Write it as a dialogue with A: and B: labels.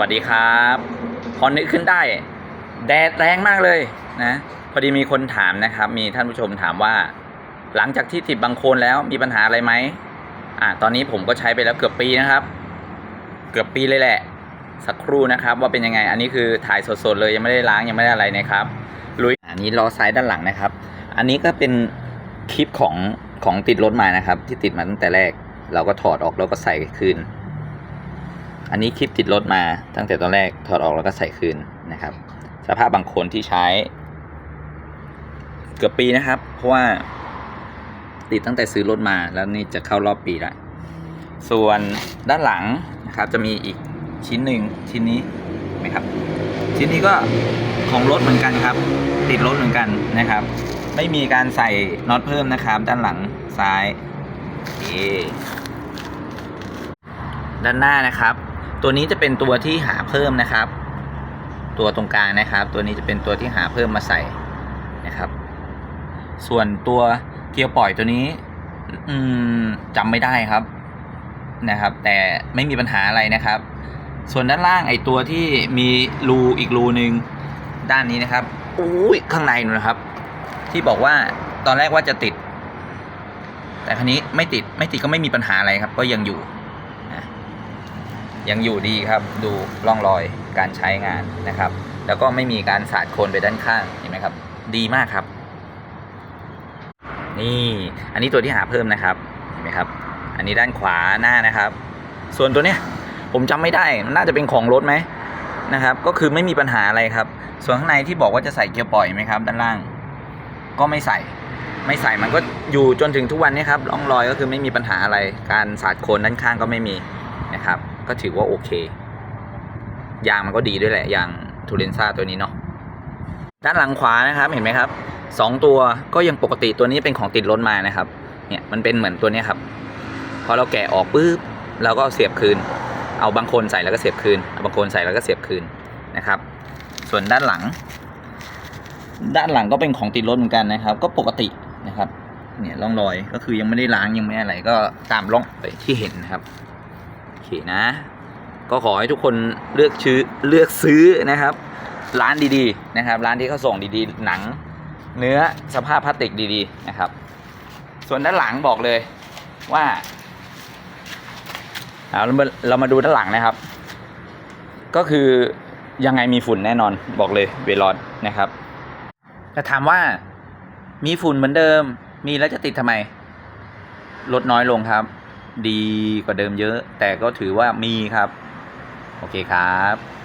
A: วัสดีครับ พอนึกขึ้นได้ แดดแรงมากเลยนะ พอดีมีคนถามนะครับ มีท่านผู้ชมถามว่า หลังจากที่ติดบางโคลนแล้วมีปัญหาอะไรไหมอ่าตอนนี้ผมก็ใช้ไปแล้วเกือบปีนะครับ เกือบปีเลยแหละ สักครู่นะครับ ว่าเป็นยังไง อันนี้คือถ่ายสดๆเลยยังไม่ได้ล้างยังไม่ได้อะไรนะครับลุยอันนี้ล้อซ้ายด้านหลังนะครับ อันนี้ก็เป็นคลิปของของติดรถมานะครับ ที่ติดมาตั้งแต่แรก เราก็ถอดออกแล้วก็ใส่คืน อันนี้คลิปติดรถมาตั้งแต่ตอนแรกถอดออกแล้วก็ใส่คืนนะครับ สภาพบางคนที่ใช้ เกือบปีนะครับ เพราะว่าติดตั้งแต่ซื้อรถมาแล้วนี่จะเข้ารอบปีละส่วนด้านหลังนะครับจะมีอีกชิ้นหนึ่งชิ้นนี้ไหมครับ ชิ้นนี้ก็ของรถเหมือนกันครับ ติดรถเหมือนกันนะครับ ไม่มีการใส่น็อตเพิ่มนะครับ ด้านหลังซ้ายเด้านหน้านะครับ ตัวนี้จะเป็นตัวที่หาเพิ่มนะครับ ตัวตรงกลางนะครับ ตัวนี้จะเป็นตัวที่หาเพิ่มมาใส่นะครับ ส่วนตัวเกียร์ปล่อยตัวนี้ อืมจำไม่ได้ครับนะครับ แต่ไม่มีปัญหาอะไรนะครับ ส่วนด้านล่างไอตัวที่มีรูอีกรูหนึ่งด้านนี้นะครับอุ้ยข้างในนู่นนะครับ ที่บอกว่าตอนแรกว่าจะติด แต่ครั้นี้ไม่ติดไม่ติดก็ไม่มีปัญหาอะไรครับ ก็ยังอยู่ ยังอยู่ดีครับดูร่องรอยการใช้งานนะครับ แล้วก็ไม่มีการสาดโคลนไปด้านข้างเห็นไหมครับ ดีมากครับ นี่อันนี้ตัวที่หาเพิ่มนะครับเห็นไหมครับ อันนี้ด้านขวาหน้านะครับ ส่วนตัวเนี้ยผมจำไม่ได้มันน่าจะเป็นของรถไหมนะครับ ก็คือไม่มีปัญหาอะไรครับ ส่วนข้างในที่บอกว่าจะใส่เกียร์ปล่อยไหมครับ ด้านล่าง ก็ไม่ใส่ไม่ใส่มันก็อยู่จนถึงทุกวันนี้ครับร่องรอยก็คือไม่มีปัญหาอะไร การสาดโคลนด้านข้างก็ไม่มีนะครับ ก็ถือว่าโอเค ยางมันก็ดีด้วยแหละ ยางทูเรนซ่าตัวนี้เนาะด้านหลังขวานะครับเห็นไหมครับสองตัวก็ยังปกติตัวนี้เป็นของติดรถมานะครับ เนี่ยมันเป็นเหมือนตัวนี้ครับ พอเราแกะออกปุ๊บเราก็เอาเสียบคืน เอาบางคนใส่แล้วก็เสียบคืนเอาบางคนใส่แล้วก็เสียบคืนนะครับ ส่วนด้านหลัง ด้านหลังก็เป็นของติดรถเหมือนกันนะครับ ก็ปกตินะครับ เนี่ยร่องรอยก็คือยังไม่ได้ล้างยังไม่อะไรก็ตามร่องที่เห็นนะครับ เคนะ ก็ขอให้ทุกคนเลือกชื้อเลือกซื้อนะครับ ร้านดีๆนะครับ ร้านที่เขาส่งดีๆ หนัง เนื้อสภาพพลาสติกดีๆนะครับ ส่วนด้านหลังบอกเลยว่าเอาเรามาเรามาดูด้านหลังนะครับ ก็คือยังไงมีฝุ่นแน่นอนบอกเลยเวลอดนะครับแต่ถามว่ามีฝุ่นเหมือนเดิม มีแล้วจะติดทำไม ลดน้อยลงครับ ดีกว่าเดิมเยอะ แต่ก็ถือว่ามีครับ โอเคครับ